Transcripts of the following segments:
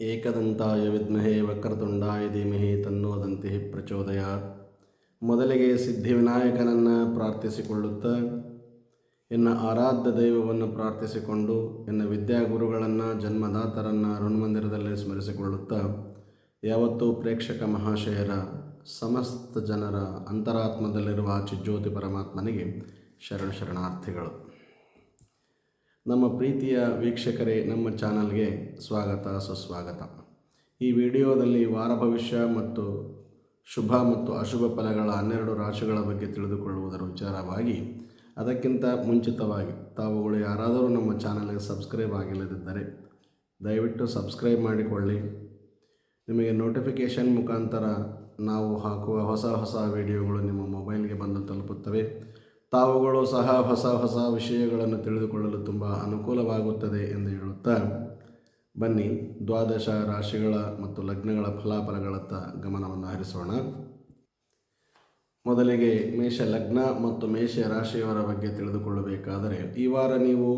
ಏಕದಂತಾಯ ವಿದ್ಮಹೇ ವಕ್ರತುಂಡಾಯ ಧೀಮಹಿ ತನ್ನೋದಂತೆ ಪ್ರಚೋದಯ. ಮೊದಲಿಗೆ ಸಿದ್ಧಿವಿನಾಯಕನನ್ನು ಪ್ರಾರ್ಥಿಸಿಕೊಳ್ಳುತ್ತಾ, ಎನ್ನ ಆರಾಧ್ಯ ದೈವವನ್ನು ಪ್ರಾರ್ಥಿಸಿಕೊಂಡು, ಎನ್ನ ವಿದ್ಯಾಗುರುಗಳನ್ನು, ಜನ್ಮದಾತರನ್ನು ಋಣಮಂದಿರದಲ್ಲಿ ಸ್ಮರಿಸಿಕೊಳ್ಳುತ್ತಾ, ಯಾವತ್ತೂ ಪ್ರೇಕ್ಷಕ ಮಹಾಶಯರ, ಸಮಸ್ತ ಜನರ ಅಂತರಾತ್ಮದಲ್ಲಿರುವ ಚಿಜ್ಯೋತಿ ಪರಮಾತ್ಮನಿಗೆ ಶರಣ ಶರಣಾರ್ಥಿಗಳು. ನಮ್ಮ ಪ್ರೀತಿಯ ವೀಕ್ಷಕರೇ, ನಮ್ಮ ಚಾನಲ್ಗೆ ಸ್ವಾಗತ, ಸುಸ್ವಾಗತ. ಈ ವಿಡಿಯೋದಲ್ಲಿ ವಾರ ಭವಿಷ್ಯ ಮತ್ತು ಶುಭ ಮತ್ತು ಅಶುಭ ಫಲಗಳ ಹನ್ನೆರಡು ರಾಶಿಗಳ ಬಗ್ಗೆ ತಿಳಿದುಕೊಳ್ಳುವುದರ ವಿಚಾರವಾಗಿ, ಅದಕ್ಕಿಂತ ಮುಂಚಿತವಾಗಿ ತಾವುಗಳು ಯಾರಾದರೂ ನಮ್ಮ ಚಾನಲ್ಗೆ ಸಬ್ಸ್ಕ್ರೈಬ್ ಆಗಿಲ್ಲದಿದ್ದರೆ ದಯವಿಟ್ಟು ಸಬ್ಸ್ಕ್ರೈಬ್ ಮಾಡಿಕೊಳ್ಳಿ. ನಿಮಗೆ ನೋಟಿಫಿಕೇಷನ್ ಮುಖಾಂತರ ನಾವು ಹಾಕುವ ಹೊಸ ಹೊಸ ವಿಡಿಯೋಗಳು ನಿಮ್ಮ ಮೊಬೈಲ್ಗೆ ಬಂದು ತಲುಪುತ್ತವೆ. ತಾವುಗಳು ಸಹ ಹೊಸ ಹೊಸ ವಿಷಯಗಳನ್ನು ತಿಳಿದುಕೊಳ್ಳಲು ತುಂಬ ಅನುಕೂಲವಾಗುತ್ತದೆ ಎಂದು ಹೇಳುತ್ತಾ, ಬನ್ನಿ ದ್ವಾದಶ ರಾಶಿಗಳ ಮತ್ತು ಲಗ್ನಗಳ ಫಲಾಫಲಗಳತ್ತ ಗಮನವನ್ನು ಹರಿಸೋಣ. ಮೊದಲಿಗೆ ಮೇಷ ಲಗ್ನ ಮತ್ತು ಮೇಷ ರಾಶಿಯವರ ಬಗ್ಗೆ ತಿಳಿದುಕೊಳ್ಳಬೇಕಾದರೆ, ಈ ವಾರ ನೀವು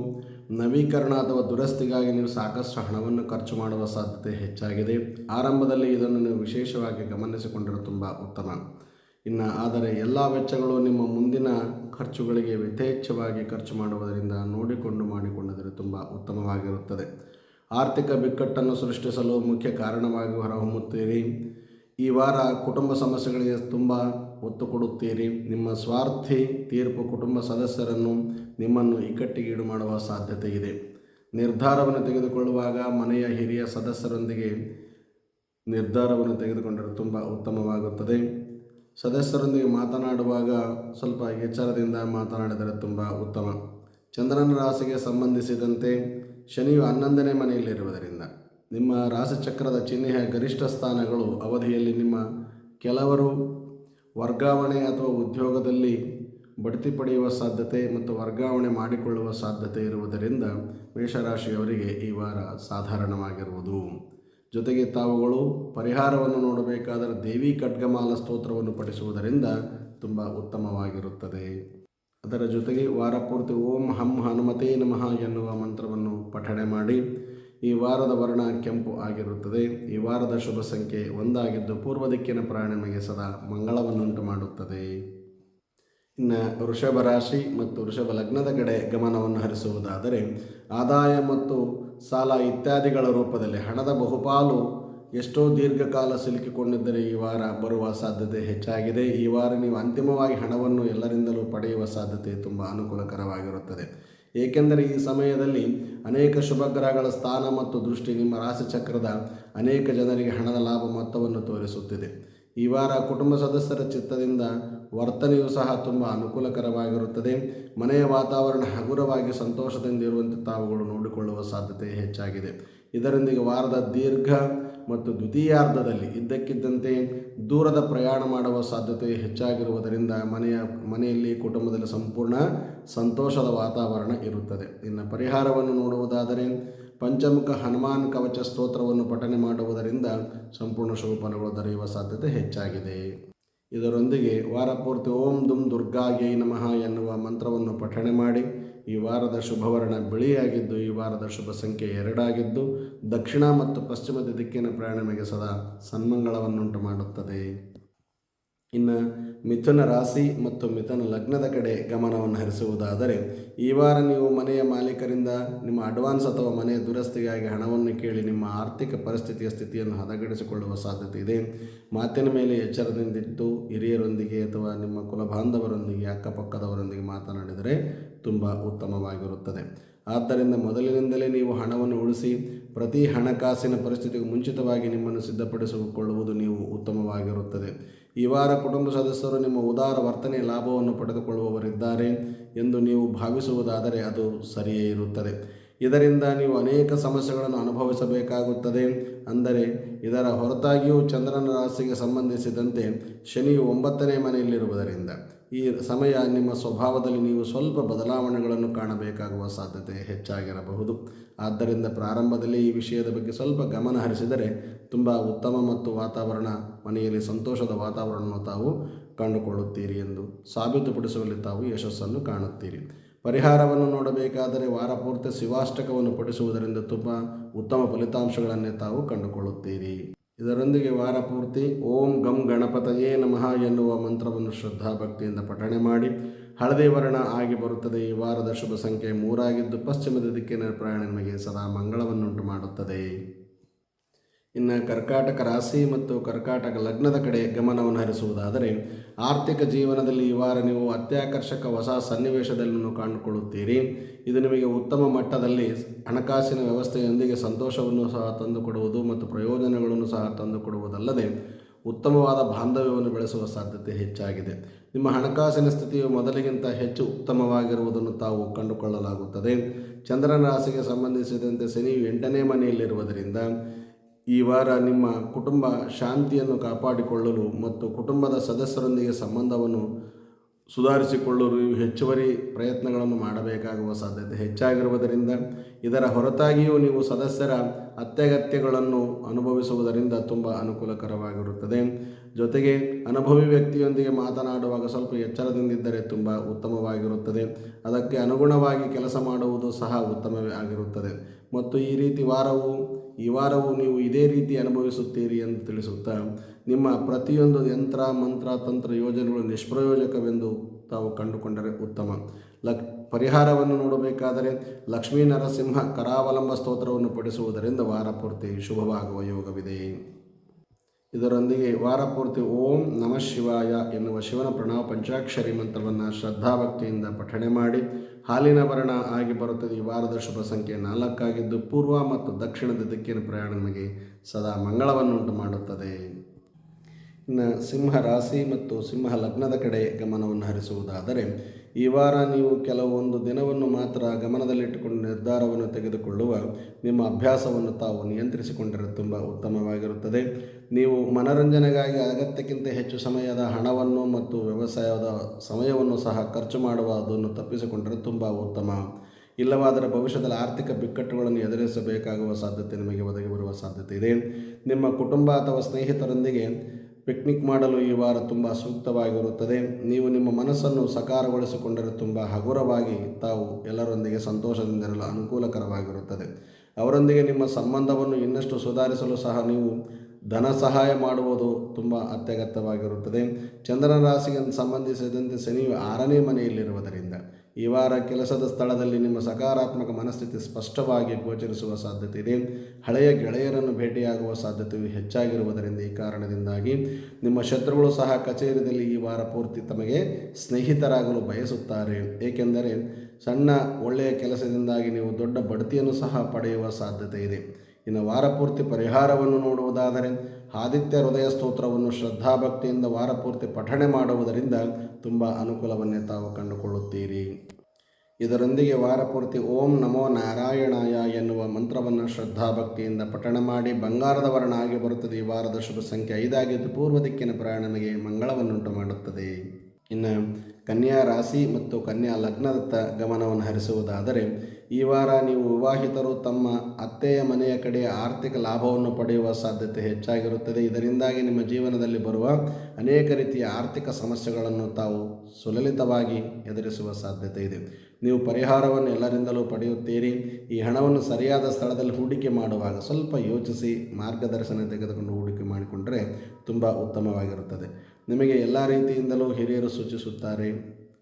ನವೀಕರಣ ಅಥವಾ ದುರಸ್ತಿಗಾಗಿ ನೀವು ಸಾಕಷ್ಟು ಹಣವನ್ನು ಖರ್ಚು ಮಾಡುವ ಸಾಧ್ಯತೆ ಹೆಚ್ಚಾಗಿದೆ. ಆರಂಭದಲ್ಲಿ ಇದನ್ನು ನೀವು ವಿಶೇಷವಾಗಿ ಗಮನಿಸಿಕೊಂಡರೆ ತುಂಬ ಉತ್ತಮ. ಇನ್ನು ಆದರೆ ಎಲ್ಲ ವೆಚ್ಚಗಳು ನಿಮ್ಮ ಮುಂದಿನ ಖರ್ಚುಗಳಿಗೆ ಯಥೇಚ್ಛವಾಗಿ ಖರ್ಚು ಮಾಡುವುದರಿಂದ ನೋಡಿಕೊಂಡು ಮಾಡಿಕೊಂಡರೆ ತುಂಬ ಉತ್ತಮವಾಗಿರುತ್ತದೆ. ಆರ್ಥಿಕ ಬಿಕ್ಕಟ್ಟನ್ನು ಸೃಷ್ಟಿಸಲು ಮುಖ್ಯ ಕಾರಣವಾಗಿ ಹೊರಹೊಮ್ಮುತ್ತೀರಿ. ಈ ವಾರ ಕುಟುಂಬ ಸಮಸ್ಯೆಗಳಿಗೆ ತುಂಬ ಒತ್ತು ಕೊಡುತ್ತೀರಿ. ನಿಮ್ಮ ಸ್ವಾರ್ಥಿ, ತೀರ್ಪು ಕುಟುಂಬ ಸದಸ್ಯರನ್ನು ನಿಮ್ಮನ್ನು ಇಕ್ಕಟ್ಟಿಗೀಡು ಮಾಡುವ ಸಾಧ್ಯತೆ ಇದೆ. ನಿರ್ಧಾರವನ್ನು ತೆಗೆದುಕೊಳ್ಳುವಾಗ ಮನೆಯ ಹಿರಿಯ ಸದಸ್ಯರೊಂದಿಗೆ ನಿರ್ಧಾರವನ್ನು ತೆಗೆದುಕೊಂಡರೆ ತುಂಬ ಉತ್ತಮವಾಗುತ್ತದೆ. ಸದಸ್ಯರೊಂದಿಗೆ ಮಾತನಾಡುವಾಗ ಸ್ವಲ್ಪ ಎಚ್ಚರದಿಂದ ಮಾತನಾಡಿದರೆ ತುಂಬ ಉತ್ತಮ. ಚಂದ್ರನ ರಾಶಿಗೆ ಸಂಬಂಧಿಸಿದಂತೆ ಶನಿಯು ಹನ್ನೊಂದನೇ ಮನೆಯಲ್ಲಿರುವುದರಿಂದ ನಿಮ್ಮ ರಾಶಿಚಕ್ರದ ಚಿಹ್ನೆಯ ಗರಿಷ್ಠ ಸ್ಥಾನಗಳು ಅವಧಿಯಲ್ಲಿ ನಿಮ್ಮ ಕೆಲವರು ವರ್ಗಾವಣೆ ಅಥವಾ ಉದ್ಯೋಗದಲ್ಲಿ ಬಡ್ತಿ ಪಡೆಯುವ ಸಾಧ್ಯತೆ ಮತ್ತು ವರ್ಗಾವಣೆ ಮಾಡಿಕೊಳ್ಳುವ ಸಾಧ್ಯತೆ ಇರುವುದರಿಂದ ಮೇಷರಾಶಿಯವರಿಗೆ ಈ ವಾರ ಸಾಧಾರಣವಾಗಿರುವುದು. ಜೊತೆಗೆ ತಾವುಗಳು ಪರಿಹಾರವನ್ನು ನೋಡಬೇಕಾದರೆ ದೇವಿ ಖಡ್ಗಮಾಲ ಸ್ತೋತ್ರವನ್ನು ಪಠಿಸುವುದರಿಂದ ತುಂಬ ಉತ್ತಮವಾಗಿರುತ್ತದೆ. ಅದರ ಜೊತೆಗೆ ವಾರಪೂರ್ತಿ ಓಂ ಹಂ ಹನುಮತೇ ನಮಃ ಎನ್ನುವ ಮಂತ್ರವನ್ನು ಪಠಣೆ ಮಾಡಿ, ಈ ವಾರದ ವರ್ಣ ಕೆಂಪು ಆಗಿರುತ್ತದೆ. ಈ ವಾರದ ಶುಭ ಸಂಖ್ಯೆ ಒಂದಾಗಿದ್ದು ಪೂರ್ವ ದಿಕ್ಕಿನ ಪ್ರಾಣಿಮಗೆ ಸದಾ ಮಂಗಳವನ್ನುಂಟು ಮಾಡುತ್ತದೆ. ಇನ್ನು ವೃಷಭ ರಾಶಿ ಮತ್ತು ವೃಷಭ ಲಗ್ನದ ಕಡೆ ಗಮನವನ್ನು ಹರಿಸುವುದಾದರೆ, ಆದಾಯ ಮತ್ತು ಸಾಲ ಇತ್ಯಾದಿಗಳ ರೂಪದಲ್ಲಿ ಹಣದ ಬಹುಪಾಲು ಎಷ್ಟೋ ದೀರ್ಘಕಾಲ ಸಿಲುಕಿಕೊಂಡಿದ್ದರೆ ಈ ವಾರ ಬರುವ ಸಾಧ್ಯತೆ ಹೆಚ್ಚಾಗಿದೆ. ಈ ವಾರ ನೀವು ಅಂತಿಮವಾಗಿ ಹಣವನ್ನು ಎಲ್ಲರಿಂದಲೂ ಪಡೆಯುವ ಸಾಧ್ಯತೆ ತುಂಬ ಅನುಕೂಲಕರವಾಗಿರುತ್ತದೆ. ಏಕೆಂದರೆ ಈ ಸಮಯದಲ್ಲಿ ಅನೇಕ ಶುಭಗ್ರಹಗಳ ಸ್ಥಾನ ಮತ್ತು ದೃಷ್ಟಿ ನಿಮ್ಮ ರಾಶಿಚಕ್ರದ ಅನೇಕ ಜನರಿಗೆ ಹಣದ ಲಾಭ ಮೊತ್ತವನ್ನು ತೋರಿಸುತ್ತಿದೆ. ಈ ವಾರ ಕುಟುಂಬ ಸದಸ್ಯರ ಚಿತ್ತದಿಂದ ವರ್ತನೆಯೂ ಸಹ ತುಂಬ ಅನುಕೂಲಕರವಾಗಿರುತ್ತದೆ. ಮನೆಯ ವಾತಾವರಣ ಹಗುರವಾಗಿ ಸಂತೋಷದಿಂದ ಇರುವಂತೆ ತಾವುಗಳು ನೋಡಿಕೊಳ್ಳುವ ಸಾಧ್ಯತೆ ಹೆಚ್ಚಾಗಿದೆ. ಇದರೊಂದಿಗೆ ವಾರದ ದೀರ್ಘ ಮತ್ತು ದ್ವಿತೀಯಾರ್ಧದಲ್ಲಿ ಇದ್ದಕ್ಕಿದ್ದಂತೆ ದೂರದ ಪ್ರಯಾಣ ಮಾಡುವ ಸಾಧ್ಯತೆ ಹೆಚ್ಚಾಗಿರುವುದರಿಂದ ಮನೆಯ, ಮನೆಯಲ್ಲಿ ಕುಟುಂಬದಲ್ಲಿ ಸಂಪೂರ್ಣ ಸಂತೋಷದ ವಾತಾವರಣ ಇರುತ್ತದೆ. ಇನ್ನು ಪರಿಹಾರವನ್ನು ನೋಡುವುದಾದರೆ ಪಂಚಮುಖ ಹನುಮಾನ್ ಕವಚ ಸ್ತೋತ್ರವನ್ನು ಪಠನೆ ಮಾಡುವುದರಿಂದ ಸಂಪೂರ್ಣ ಶುಭ ಫಲಗಳು ದೊರೆಯುವ ಸಾಧ್ಯತೆ ಹೆಚ್ಚಾಗಿದೆ. ಇದರೊಂದಿಗೆ ವಾರಪೂರ್ತಿ ಓಂ ದುಂ ದುರ್ಗಾಯೈ ನಮಃ ಎನ್ನುವ ಮಂತ್ರವನ್ನು ಪಠಣೆ ಮಾಡಿ, ಈ ವಾರದ ಶುಭವರ್ಣ ಬಿಳಿಯಾಗಿದ್ದು, ಈ ವಾರದ ಶುಭ ಸಂಖ್ಯೆ ಎರಡಾಗಿದ್ದು, ದಕ್ಷಿಣ ಮತ್ತು ಪಶ್ಚಿಮದ ದಿಕ್ಕಿನ ಪ್ರಯಾಣಮಗೆ ಸದಾ ಸನ್ಮಂಗಳವನ್ನುಂಟು ಮಾಡುತ್ತದೆ. ಇನ್ನು ಮಿಥುನ ರಾಶಿ ಮತ್ತು ಮಿಥುನ ಲಗ್ನದ ಕಡೆ ಗಮನವನ್ನು ಹರಿಸುವುದಾದರೆ, ಈ ವಾರ ನೀವು ಮನೆಯ ಮಾಲೀಕರಿಂದ ನಿಮ್ಮ ಅಡ್ವಾನ್ಸ್ ಅಥವಾ ಮನೆಯ ದುರಸ್ತಿಗಾಗಿ ಹಣವನ್ನು ಕೇಳಿ ನಿಮ್ಮ ಆರ್ಥಿಕ ಪರಿಸ್ಥಿತಿಯ ಸ್ಥಿತಿಯನ್ನು ಹದಗೆಡಿಸಿಕೊಳ್ಳುವ ಸಾಧ್ಯತೆ ಇದೆ. ಮಾತಿನ ಮೇಲೆ ಎಚ್ಚರದಿಂದಿದ್ದು ಹಿರಿಯರೊಂದಿಗೆ ಅಥವಾ ನಿಮ್ಮ ಕುಲ ಬಾಂಧವರೊಂದಿಗೆ ಅಕ್ಕಪಕ್ಕದವರೊಂದಿಗೆ ಮಾತನಾಡಿದರೆ ತುಂಬ ಉತ್ತಮವಾಗಿರುತ್ತದೆ. ಆದ್ದರಿಂದ ಮೊದಲಿನಿಂದಲೇ ನೀವು ಹಣವನ್ನು ಉಳಿಸಿ ಪ್ರತಿ ಹಣಕಾಸಿನ ಪರಿಸ್ಥಿತಿಗೂ ಮುಂಚಿತವಾಗಿ ನಿಮ್ಮನ್ನು ಸಿದ್ಧಪಡಿಸಿಕೊಳ್ಳುವುದು ನೀವು ಉತ್ತಮವಾಗಿರುತ್ತದೆ. ಈ ವಾರ ಕುಟುಂಬ ಸದಸ್ಯರು ನಿಮ್ಮ ಉದಾರ ವರ್ತನೆ ಲಾಭವನ್ನು ಪಡೆದುಕೊಳ್ಳುವವರಿದ್ದಾರೆ ಎಂದು ನೀವು ಭಾವಿಸುವುದಾದರೆ ಅದು ಸರಿಯೇ ಇರುತ್ತದೆ. ಇದರಿಂದ ನೀವು ಅನೇಕ ಸಮಸ್ಯೆಗಳನ್ನು ಅನುಭವಿಸಬೇಕಾಗುತ್ತದೆ. ಅಂದರೆ ಇದರ ಹೊರತಾಗಿಯೂ ಚಂದ್ರನ ರಾಶಿಗೆ ಸಂಬಂಧಿಸಿದಂತೆ ಶನಿಯು ಒಂಬತ್ತನೇ ಮನೆಯಲ್ಲಿರುವುದರಿಂದ ಈ ಸಮಯ ನಿಮ್ಮ ಸ್ವಭಾವದಲ್ಲಿ ನೀವು ಸ್ವಲ್ಪ ಬದಲಾವಣೆಗಳನ್ನು ಕಾಣಬೇಕಾಗುವ ಸಾಧ್ಯತೆ ಹೆಚ್ಚಾಗಿರಬಹುದು. ಆದ್ದರಿಂದ ಪ್ರಾರಂಭದಲ್ಲಿ ಈ ವಿಷಯದ ಬಗ್ಗೆ ಸ್ವಲ್ಪ ಗಮನ ಹರಿಸಿದರೆ ತುಂಬ ಉತ್ತಮ ಮತ್ತು ವಾತಾವರಣ, ಮನೆಯಲ್ಲಿ ಸಂತೋಷದ ವಾತಾವರಣವನ್ನು ತಾವು ಕಂಡುಕೊಳ್ಳುತ್ತೀರಿ ಎಂದು ಸಾಬೀತುಪಡಿಸುವಲ್ಲಿ ತಾವು ಯಶಸ್ಸನ್ನು ಕಾಣುತ್ತೀರಿ. ಪರಿಹಾರವನ್ನು ನೋಡಬೇಕಾದರೆ ವಾರಪೂರ್ತಿ ಶಿವಾಷ್ಟಕವನ್ನು ಪಠಿಸುವುದರಿಂದ ತುಂಬ ಉತ್ತಮ ಫಲಿತಾಂಶಗಳನ್ನೇ ತಾವು ಕಂಡುಕೊಳ್ಳುತ್ತೀರಿ. ಇದರೊಂದಿಗೆ ವಾರಪೂರ್ತಿ ಓಂ ಗಂ ಗಣಪತಯೇ ನಮಃ ಎನ್ನುವ ಮಂತ್ರವನ್ನು ಶ್ರದ್ಧಾಭಕ್ತಿಯಿಂದ ಪಠಣೆ ಮಾಡಿ ಹಳದಿ ವರ್ಣ ಆಗಿ ಬರುತ್ತದೆ. ಈ ವಾರದ ಶುಭ ಸಂಖ್ಯೆ ಮೂರಾಗಿದ್ದು ಪಶ್ಚಿಮದ ದಿಕ್ಕಿನ ಪ್ರಯಾಣ ನಿಮಗೆ ಸದಾ ಮಂಗಳವನ್ನುಂಟು ಮಾಡುತ್ತದೆ. ಇನ್ನು ಕರ್ಕಾಟಕ ರಾಶಿ ಮತ್ತು ಕರ್ಕಾಟಕ ಲಗ್ನದ ಕಡೆ ಗಮನವನ್ನು ಹರಿಸುವುದಾದರೆ, ಆರ್ಥಿಕ ಜೀವನದಲ್ಲಿ ಈ ವಾರ ನೀವು ಅತ್ಯಾಕರ್ಷಕ ಹೊಸ ಸನ್ನಿವೇಶದಲ್ಲಿ ಕಂಡುಕೊಳ್ಳುತ್ತೀರಿ ಇದು ನಿಮಗೆ ಉತ್ತಮ ಮಟ್ಟದಲ್ಲಿ ಹಣಕಾಸಿನ ವ್ಯವಸ್ಥೆಯೊಂದಿಗೆ ಸಂತೋಷವನ್ನು ಸಹ ತಂದುಕೊಡುವುದು ಮತ್ತು ಪ್ರಯೋಜನಗಳನ್ನು ಸಹ ತಂದುಕೊಡುವುದಲ್ಲದೆ, ಉತ್ತಮವಾದ ಬಾಂಧವ್ಯವನ್ನು ಬೆಳೆಸುವ ಸಾಧ್ಯತೆ ಹೆಚ್ಚಾಗಿದೆ. ನಿಮ್ಮ ಹಣಕಾಸಿನ ಸ್ಥಿತಿಯು ಮೊದಲಿಗಿಂತ ಹೆಚ್ಚು ಉತ್ತಮವಾಗಿರುವುದನ್ನು ತಾವು ಕಂಡುಕೊಳ್ಳಲಾಗುತ್ತದೆ. ಚಂದ್ರನ ರಾಶಿಗೆ ಸಂಬಂಧಿಸಿದಂತೆ ಶನಿಯು ಎಂಟನೇ ಮನೆಯಲ್ಲಿರುವುದರಿಂದ ಈ ವಾರ ನಿಮ್ಮ ಕುಟುಂಬ ಶಾಂತಿಯನ್ನು ಕಾಪಾಡಿಕೊಳ್ಳಲು ಮತ್ತು ಕುಟುಂಬದ ಸದಸ್ಯರೊಂದಿಗೆ ಸಂಬಂಧವನ್ನು ಸುಧಾರಿಸಿಕೊಳ್ಳಲು ನೀವು ಹೆಚ್ಚುವರಿ ಪ್ರಯತ್ನಗಳನ್ನು ಮಾಡಬೇಕಾಗುವ ಸಾಧ್ಯತೆ ಹೆಚ್ಚಾಗಿರುವುದರಿಂದ, ಇದರ ಹೊರತಾಗಿಯೂ ನೀವು ಸದಸ್ಯರ ಅತ್ಯಗತ್ಯಗಳನ್ನು ಅನುಭವಿಸುವುದರಿಂದ ತುಂಬ ಅನುಕೂಲಕರವಾಗಿರುತ್ತದೆ. ಜೊತೆಗೆ ಅನುಭವಿ ವ್ಯಕ್ತಿಯೊಂದಿಗೆ ಮಾತನಾಡುವಾಗ ಸ್ವಲ್ಪ ಎಚ್ಚರದಿಂದಿದ್ದರೆ ತುಂಬ ಉತ್ತಮವಾಗಿರುತ್ತದೆ. ಅದಕ್ಕೆ ಅನುಗುಣವಾಗಿ ಕೆಲಸ ಮಾಡುವುದು ಸಹ ಉತ್ತಮವೇ ಆಗಿರುತ್ತದೆ. ಮತ್ತು ಈ ರೀತಿ ವಾರವು, ಈ ವಾರವು ನೀವು ಇದೇ ರೀತಿ ಅನುಭವಿಸುತ್ತೀರಿ ಎಂದು ತಿಳಿಸುತ್ತಾ, ನಿಮ್ಮ ಪ್ರತಿಯೊಂದು ಯಂತ್ರ, ಮಂತ್ರ, ತಂತ್ರ, ಯೋಜನೆಗಳು ನಿಷ್ಪ್ರಯೋಜಕವೆಂದು ತಾವು ಕಂಡುಕೊಂಡರೆ ಉತ್ತಮ. ಲಕ್, ಪರಿಹಾರವನ್ನು ನೋಡಬೇಕಾದರೆ ಲಕ್ಷ್ಮೀ ನರಸಿಂಹ ಕರಾವಲಂಬ ಸ್ತೋತ್ರವನ್ನು ಪಡಿಸುವುದರಿಂದ ವಾರ ಪೂರ್ತಿ ಶುಭವಾಗುವ ಯೋಗವಿದೆ. ಇದರೊಂದಿಗೆ ವಾರಪೂರ್ತಿ ಓಂ ನಮಃ ಶಿವಾಯ ಎನ್ನುವ ಶಿವನ ಪ್ರಣವ ಪಂಚಾಕ್ಷರಿ ಮಂತ್ರವನ್ನು ಶ್ರದ್ಧಾಭಕ್ತಿಯಿಂದ ಪಠಣೆ ಮಾಡಿ ಹಾಲಿನ ವರ್ಣ ಆಗಿ ಬರುತ್ತದೆ. ಈ ವಾರದ ಶುಭ ಸಂಖ್ಯೆ ನಾಲ್ಕಾಗಿದ್ದು ಪೂರ್ವ ಮತ್ತು ದಕ್ಷಿಣದ ದಿಕ್ಕಿನ ಪ್ರಯಾಣ ನಮಗೆ ಸದಾ ಮಂಗಳವನ್ನುಂಟು ಮಾಡುತ್ತದೆ. ಇನ್ನು ಸಿಂಹ ರಾಶಿ ಮತ್ತು ಸಿಂಹ ಲಗ್ನದ ಕಡೆ ಗಮನವನ್ನು ಹರಿಸುವುದಾದರೆ, ಈ ವಾರ ನೀವು ಕೆಲವೊಂದು ದಿನವನ್ನು ಮಾತ್ರ ಗಮನದಲ್ಲಿಟ್ಟುಕೊಂಡು ನಿರ್ಧಾರವನ್ನು ತೆಗೆದುಕೊಳ್ಳುವ ನಿಮ್ಮ ಅಭ್ಯಾಸವನ್ನು ತಾವು ನಿಯಂತ್ರಿಸಿಕೊಂಡರೆ ತುಂಬ ಉತ್ತಮವಾಗಿರುತ್ತದೆ. ನೀವು ಮನರಂಜನೆಗಾಗಿ ಅಗತ್ಯಕ್ಕಿಂತ ಹೆಚ್ಚು ಸಮಯದ ಹಣವನ್ನು ಮತ್ತು ವ್ಯವಸಾಯದ ಸಮಯವನ್ನು ಸಹ ಖರ್ಚು ಮಾಡುವ ಅದನ್ನು ತಪ್ಪಿಸಿಕೊಂಡರೆ ತುಂಬ ಉತ್ತಮ. ಇಲ್ಲವಾದರೆ ಭವಿಷ್ಯದಲ್ಲಿ ಆರ್ಥಿಕ ಬಿಕ್ಕಟ್ಟುಗಳನ್ನು ಎದುರಿಸಬೇಕಾಗುವ ಸಾಧ್ಯತೆ ನಿಮಗೆ ಒದಗಿ ಬರುವ ಸಾಧ್ಯತೆ ಇದೆ. ನಿಮ್ಮ ಕುಟುಂಬ ಅಥವಾ ಸ್ನೇಹಿತರೊಂದಿಗೆ ಪಿಕ್ನಿಕ್ ಮಾಡಲು ಈ ವಾರ ತುಂಬ ಸೂಕ್ತವಾಗಿರುತ್ತದೆ. ನೀವು ನಿಮ್ಮ ಮನಸ್ಸನ್ನು ಸಕಾರಗೊಳಿಸಿಕೊಂಡರೆ ತುಂಬ ಹಗುರವಾಗಿ ತಾವು ಎಲ್ಲರೊಂದಿಗೆ ಸಂತೋಷದಿಂದಿರಲು ಅನುಕೂಲಕರವಾಗಿರುತ್ತದೆ. ಅವರೊಂದಿಗೆ ನಿಮ್ಮ ಸಂಬಂಧವನ್ನು ಇನ್ನಷ್ಟು ಸುಧಾರಿಸಲು ಸಹ ನೀವು ಧನ ಸಹಾಯ ಮಾಡುವುದು ತುಂಬ ಅತ್ಯಗತ್ಯವಾಗಿರುತ್ತದೆ. ಚಂದ್ರನ ರಾಶಿಗೆ ಸಂಬಂಧಿಸಿದಂತೆ ಶನಿಯು ಆರನೇ ಮನೆಯಲ್ಲಿರುವುದರಿಂದ ಈ ವಾರ ಕೆಲಸದ ಸ್ಥಳದಲ್ಲಿ ನಿಮ್ಮ ಸಕಾರಾತ್ಮಕ ಮನಸ್ಥಿತಿ ಸ್ಪಷ್ಟವಾಗಿ ಗೋಚರಿಸುವ ಸಾಧ್ಯತೆ ಇದೆ. ಹಳೆಯ ಗೆಳೆಯರನ್ನು ಭೇಟಿಯಾಗುವ ಸಾಧ್ಯತೆಯು ಹೆಚ್ಚಾಗಿರುವುದರಿಂದ ಈ ಕಾರಣದಿಂದಾಗಿ ನಿಮ್ಮ ಶತ್ರುಗಳು ಸಹ ಕಚೇರಿಯಲ್ಲಿ ಈ ವಾರ ಪೂರ್ತಿ ತಮಗೆ ಸ್ನೇಹಿತರಾಗಲು ಬಯಸುತ್ತಾರೆ. ಏಕೆಂದರೆ ಸಣ್ಣ ಒಳ್ಳೆಯ ಕೆಲಸದಿಂದಾಗಿ ನೀವು ದೊಡ್ಡ ಬಡ್ತಿಯನ್ನು ಸಹ ಪಡೆಯುವ ಸಾಧ್ಯತೆ ಇದೆ. ಇನ್ನು ವಾರಪೂರ್ತಿ ಪರಿಹಾರವನ್ನು ನೋಡುವುದಾದರೆ ಆದಿತ್ಯ ಹೃದಯ ಸ್ತೋತ್ರವನ್ನು ಶ್ರದ್ಧಾಭಕ್ತಿಯಿಂದ ವಾರಪೂರ್ತಿ ಪಠಣೆ ಮಾಡುವುದರಿಂದ ತುಂಬ ಅನುಕೂಲವನ್ನೇ ತಾವು ಕಂಡುಕೊಳ್ಳುತ್ತೀರಿ. ಇದರೊಂದಿಗೆ ವಾರಪೂರ್ತಿ ಓಂ ನಮೋ ನಾರಾಯಣಾಯ ಎನ್ನುವ ಮಂತ್ರವನ್ನು ಶ್ರದ್ಧಾಭಕ್ತಿಯಿಂದ ಪಠಣ ಮಾಡಿ ಬಂಗಾರದ ವರ್ಣ ಆಗಿ ಬರುತ್ತದೆ. ಈ ವಾರದ ಶುಭ ಸಂಖ್ಯೆ ಐದಾಗಿದ್ದು ಪೂರ್ವ ದಿಕ್ಕಿನ ಪ್ರಯಾಣ ನಮಗೆ ಮಂಗಳವನ್ನುಂಟು ಮಾಡುತ್ತದೆ. ಇನ್ನು ಕನ್ಯಾ ರಾಶಿ ಮತ್ತು ಕನ್ಯಾ ಲಗ್ನದತ್ತ ಗಮನವನ್ನು ಹರಿಸುವುದಾದರೆ ಈ ವಾರ ನೀವು ವಿವಾಹಿತರು ತಮ್ಮ ಅತ್ತೆಯ ಮನೆಯ ಕಡೆ ಆರ್ಥಿಕ ಲಾಭವನ್ನು ಪಡೆಯುವ ಸಾಧ್ಯತೆ ಹೆಚ್ಚಾಗಿರುತ್ತದೆ. ಇದರಿಂದಾಗಿ ನಿಮ್ಮ ಜೀವನದಲ್ಲಿ ಬರುವ ಅನೇಕ ರೀತಿಯ ಆರ್ಥಿಕ ಸಮಸ್ಯೆಗಳನ್ನು ತಾವು ಸುಲಲಿತವಾಗಿ ಎದುರಿಸುವ ಸಾಧ್ಯತೆ ಇದೆ. ನೀವು ಪರಿಹಾರವನ್ನು ಎಲ್ಲರಿಂದಲೂ ಪಡೆಯುತ್ತೀರಿ. ಈ ಹಣವನ್ನು ಸರಿಯಾದ ಸ್ಥಳದಲ್ಲಿ ಹೂಡಿಕೆ ಮಾಡುವಾಗ ಸ್ವಲ್ಪ ಯೋಚಿಸಿ ಮಾರ್ಗದರ್ಶನ ತೆಗೆದುಕೊಂಡು ಹೂಡಿಕೆ ಮಾಡಿಕೊಂಡರೆ ತುಂಬ ಉತ್ತಮವಾಗಿರುತ್ತದೆ. ನಿಮಗೆ ಎಲ್ಲ ರೀತಿಯಿಂದಲೂ ಹಿರಿಯರು ಸೂಚಿಸುತ್ತಾರೆ,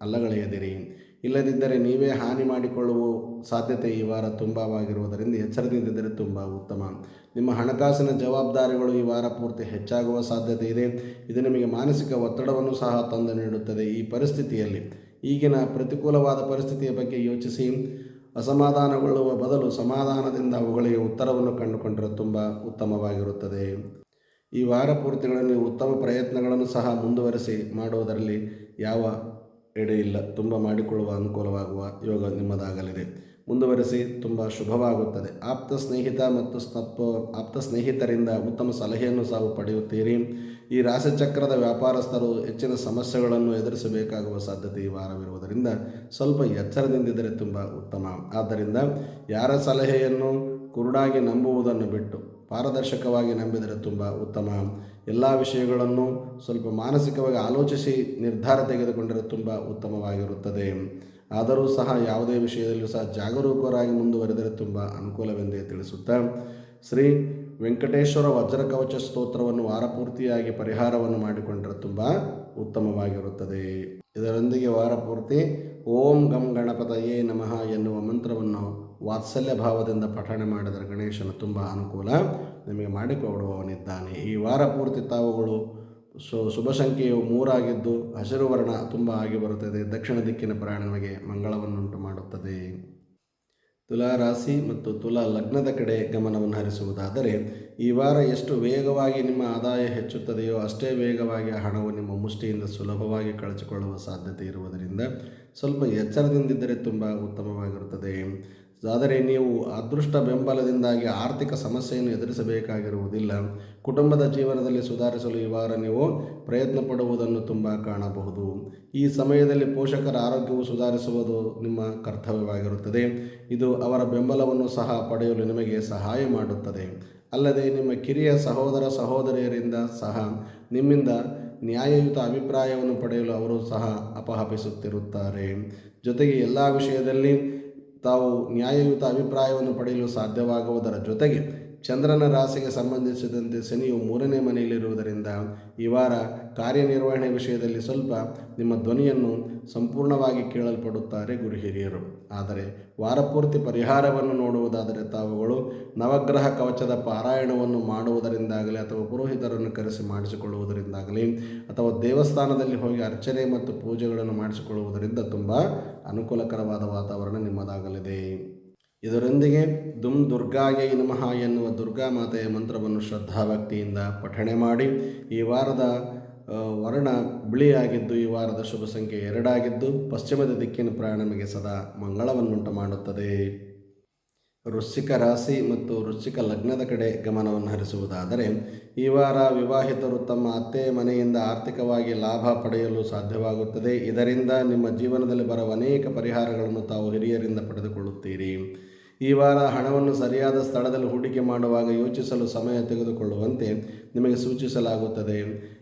ಅಲ್ಲಗಳೆಯದಿರಿ. ಇಲ್ಲದಿದ್ದರೆ ನೀವೇ ಹಾನಿ ಮಾಡಿಕೊಳ್ಳುವ ಸಾಧ್ಯತೆ ಈ ವಾರ ತುಂಬವಾಗಿರುವುದರಿಂದ ಎಚ್ಚರದಿಂದಿದ್ದರೆ ತುಂಬ ಉತ್ತಮ. ನಿಮ್ಮ ಹಣಕಾಸಿನ ಜವಾಬ್ದಾರಿಗಳು ಈ ವಾರ ಪೂರ್ತಿ ಹೆಚ್ಚಾಗುವ ಸಾಧ್ಯತೆ ಇದೆ. ಇದು ನಿಮಗೆ ಮಾನಸಿಕ ಒತ್ತಡವನ್ನು ಸಹ ತಂದು ನೀಡುತ್ತದೆ ಈ ಪರಿಸ್ಥಿತಿಯಲ್ಲಿ. ಈಗಿನ ಪ್ರತಿಕೂಲವಾದ ಪರಿಸ್ಥಿತಿಯ ಬಗ್ಗೆ ಯೋಚಿಸಿ. ಅಸಮಾಧಾನಗೊಳ್ಳುವ ಬದಲು ಸಮಾಧಾನದಿಂದ ಅವುಗಳಿಗೆ ಉತ್ತರವನ್ನು ಕಂಡುಕೊಂಡರೆ ತುಂಬ ಉತ್ತಮವಾಗಿರುತ್ತದೆ. ಈ ವಾರ ಪೂರ್ತಿಗಳಲ್ಲಿ ಉತ್ತಮ ಪ್ರಯತ್ನಗಳನ್ನು ಸಹ ಮುಂದುವರೆಸಿ ಮಾಡುವುದರಲ್ಲಿ ಯಾವ ಎಡೆ ಇಲ್ಲ, ತುಂಬ ಮಾಡಿಕೊಳ್ಳುವ ಅನುಕೂಲವಾಗುವ ಯೋಗ ನಿಮ್ಮದಾಗಲಿದೆ. ಮುಂದುವರಿಸಿ ತುಂಬ ಶುಭವಾಗುತ್ತದೆ. ಆಪ್ತ ಸ್ನೇಹಿತ ಮತ್ತು ಸ್ತಪ್ಪ ಆಪ್ತ ಸ್ನೇಹಿತರಿಂದ ಉತ್ತಮ ಸಲಹೆಯನ್ನು ಸಹ ಪಡೆಯುತ್ತೀರಿ. ಈ ರಾಶಿಚಕ್ರದ ವ್ಯಾಪಾರಸ್ಥರು ಹೆಚ್ಚಿನ ಸಮಸ್ಯೆಗಳನ್ನು ಎದುರಿಸಬೇಕಾಗುವ ಸಾಧ್ಯತೆ ಈ ವಾರವಿರುವುದರಿಂದ ಸ್ವಲ್ಪ ಎಚ್ಚರದಿಂದಿದ್ದರೆ ತುಂಬ ಉತ್ತಮ. ಆದ್ದರಿಂದ ಯಾರ ಸಲಹೆಯನ್ನು ಕುರುಡಾಗಿ ನಂಬುವುದನ್ನು ಬಿಟ್ಟು ಪಾರದರ್ಶಕವಾಗಿ ನಂಬಿದರೆ ತುಂಬ ಉತ್ತಮ. ಎಲ್ಲ ವಿಷಯಗಳನ್ನು ಸ್ವಲ್ಪ ಮಾನಸಿಕವಾಗಿ ಆಲೋಚಿಸಿ ನಿರ್ಧಾರ ತೆಗೆದುಕೊಂಡರೆ ತುಂಬ ಉತ್ತಮವಾಗಿರುತ್ತದೆ. ಆದರೂ ಸಹ ಯಾವುದೇ ವಿಷಯದಲ್ಲೂ ಸಹ ಜಾಗರೂಕರಾಗಿ ಮುಂದುವರೆದರೆ ತುಂಬ ಅನುಕೂಲವೆಂದೇ ತಿಳಿಸುತ್ತಾ, ಶ್ರೀ ವೆಂಕಟೇಶ್ವರ ವಜ್ರಕವಚ ಸ್ತೋತ್ರವನ್ನು ವಾರಪೂರ್ತಿಯಾಗಿ ಪರಿಹಾರವನ್ನು ಮಾಡಿಕೊಂಡರೆ ತುಂಬ ಉತ್ತಮವಾಗಿರುತ್ತದೆ. ಇದರೊಂದಿಗೆ ವಾರಪೂರ್ತಿ ಓಂ ಗಂ ಗಣಪತಯೇ ನಮಃ ಎನ್ನುವ ಮಂತ್ರವನ್ನು ವಾತ್ಸಲ್ಯ ಭಾವದಿಂದ ಪಠಣೆ ಮಾಡಿದರೆ ಗಣೇಶನ ತುಂಬ ಅನುಕೂಲ. ನಿಮಗೆ ಮಾಡಿಕೊಡುವವನಿದ್ದಾನೆ. ಈ ವಾರ ಪೂರ್ತಿ ತಾವುಗಳು ಸೊ, ಶುಭ ಸಂಖ್ಯೆಯು ಮೂರಾಗಿದ್ದು ಹಸಿರು ವರ್ಣ ತುಂಬ ಆಗಿ ಬರುತ್ತದೆ. ದಕ್ಷಿಣ ದಿಕ್ಕಿನ ಪ್ರಯಾಣ ನಿಮಗೆ ಮಂಗಳವನ್ನುಂಟು ಮಾಡುತ್ತದೆ. ತುಲಾ ರಾಶಿ ಮತ್ತು ತುಲಾ ಲಗ್ನದ ಕಡೆ ಗಮನವನ್ನು ಹರಿಸುವುದಾದರೆ, ಈ ವಾರ ಎಷ್ಟು ವೇಗವಾಗಿ ನಿಮ್ಮ ಆದಾಯ ಹೆಚ್ಚುತ್ತದೆಯೋ ಅಷ್ಟೇ ವೇಗವಾಗಿ ಹಣವು ನಿಮ್ಮ ಮುಷ್ಟಿಯಿಂದ ಸುಲಭವಾಗಿ ಕಳಚಿಕೊಳ್ಳುವ ಸಾಧ್ಯತೆ ಇರುವುದರಿಂದ ಸ್ವಲ್ಪ ಎಚ್ಚರದಿಂದಿದ್ದರೆ ತುಂಬ ಉತ್ತಮವಾಗಿರುತ್ತದೆ. ಆದರೆ ನೀವು ಅದೃಷ್ಟ ಬೆಂಬಲದಿಂದಾಗಿ ಆರ್ಥಿಕ ಸಮಸ್ಯೆಯನ್ನು ಎದುರಿಸಬೇಕಾಗಿರುವುದಿಲ್ಲ. ಕುಟುಂಬದ ಜೀವನದಲ್ಲಿ ಸುಧಾರಿಸಲು ಈ ವಾರ ನೀವು ಪ್ರಯತ್ನ ಪಡುವುದನ್ನು ತುಂಬ ಕಾಣಬಹುದು. ಈ ಸಮಯದಲ್ಲಿ ಪೋಷಕರ ಆರೋಗ್ಯವು ಸುಧಾರಿಸುವುದು ನಿಮ್ಮ ಕರ್ತವ್ಯವಾಗಿರುತ್ತದೆ. ಇದು ಅವರ ಬೆಂಬಲವನ್ನು ಸಹ ಪಡೆಯಲು ನಿಮಗೆ ಸಹಾಯ ಮಾಡುತ್ತದೆ. ಅಲ್ಲದೆ ನಿಮ್ಮ ಕಿರಿಯ ಸಹೋದರ ಸಹೋದರಿಯರಿಂದ ಸಹ ನಿಮ್ಮಿಂದ ನ್ಯಾಯಯುತ ಅಭಿಪ್ರಾಯವನ್ನು ಪಡೆಯಲು ಅವರು ಸಹ ಅಪಹಪಿಸುತ್ತಿರುತ್ತಾರೆ ಜೊತೆಗೆ ಎಲ್ಲ ವಿಷಯದಲ್ಲಿ ತಾವು ನ್ಯಾಯಯುತ ಅಭಿಪ್ರಾಯವನ್ನು ಪಡೆಯಲು ಸಾಧ್ಯವಾಗುವುದರ ಜೊತೆಗೆ ಚಂದ್ರನ ರಾಶಿಗೆ ಸಂಬಂಧಿಸಿದಂತೆ ಶನಿಯು ಮೂರನೇ ಮನೆಯಲ್ಲಿರುವುದರಿಂದ ಈ ವಾರ ಕಾರ್ಯನಿರ್ವಹಣೆ ವಿಷಯದಲ್ಲಿ ಸ್ವಲ್ಪ ನಿಮ್ಮ ಧ್ವನಿಯನ್ನು ಸಂಪೂರ್ಣವಾಗಿ ಕೇಳಲ್ಪಡುತ್ತಾರೆ ಗುರು ಹಿರಿಯರು. ಆದರೆ ವಾರಪೂರ್ತಿ ಪರಿಹಾರವನ್ನು ನೋಡುವುದಾದರೆ ತಾವುಗಳು ನವಗ್ರಹ ಕವಚದ ಪಾರಾಯಣವನ್ನು ಮಾಡುವುದರಿಂದಾಗಲಿ ಅಥವಾ ಪುರೋಹಿತರನ್ನು ಕರೆಸಿ ಮಾಡಿಸಿಕೊಳ್ಳುವುದರಿಂದಾಗಲಿ ಅಥವಾ ದೇವಸ್ಥಾನದಲ್ಲಿ ಹೋಗಿ ಅರ್ಚನೆ ಮತ್ತು ಪೂಜೆಗಳನ್ನು ಮಾಡಿಸಿಕೊಳ್ಳುವುದರಿಂದ ತುಂಬ ಅನುಕೂಲಕರವಾದ ವಾತಾವರಣ ನಿಮ್ಮದಾಗಲಿದೆ. ಇದರೊಂದಿಗೆ ದುಮ್ ದುರ್ಗಾಯೈ ನಮಃ ಎನ್ನುವ ದುರ್ಗಾ ಮಾತೆಯ ಮಂತ್ರವನ್ನು ಶ್ರದ್ಧಾಭಕ್ತಿಯಿಂದ ಪಠಣೆ ಮಾಡಿ, ಈ ವಾರದ ವರ್ಣ ಬಿಳಿಯಾಗಿದ್ದು, ಈ ವಾರದ ಶುಭ ಸಂಖ್ಯೆ ಎರಡಾಗಿದ್ದು, ಪಶ್ಚಿಮದ ದಿಕ್ಕಿನ ಪ್ರಯಾಣ ನಮಗೆ ಸದಾ ಮಂಗಳವನ್ನುಂಟು ಮಾಡುತ್ತದೆ. ವೃಶ್ಚಿಕ ರಾಶಿ ಮತ್ತು ವೃಶ್ಚಿಕ ಲಗ್ನದ ಕಡೆ ಗಮನವನ್ನು ಹರಿಸುವುದಾದರೆ, ಈ ವಾರ ವಿವಾಹಿತರು ತಮ್ಮ ಅತ್ತೆ ಮನೆಯಿಂದ ಆರ್ಥಿಕವಾಗಿ ಲಾಭ ಪಡೆಯಲು ಸಾಧ್ಯವಾಗುತ್ತದೆ. ಇದರಿಂದ ನಿಮ್ಮ ಜೀವನದಲ್ಲಿ ಬರುವ ಅನೇಕ ಪರಿಹಾರಗಳನ್ನು ತಾವು ಹಿರಿಯರಿಂದ ಪಡೆದುಕೊಳ್ಳುತ್ತೀರಿ. ಈ ವಾರ ಹಣವನ್ನು ಸರಿಯಾದ ಸ್ಥಳದಲ್ಲಿ ಹೂಡಿಕೆ ಮಾಡುವಾಗ ಯೋಚಿಸಲು ಸಮಯ ತೆಗೆದುಕೊಳ್ಳುವಂತೆ ನಿಮಗೆ ಸೂಚಿಸಲಾಗುತ್ತದೆ.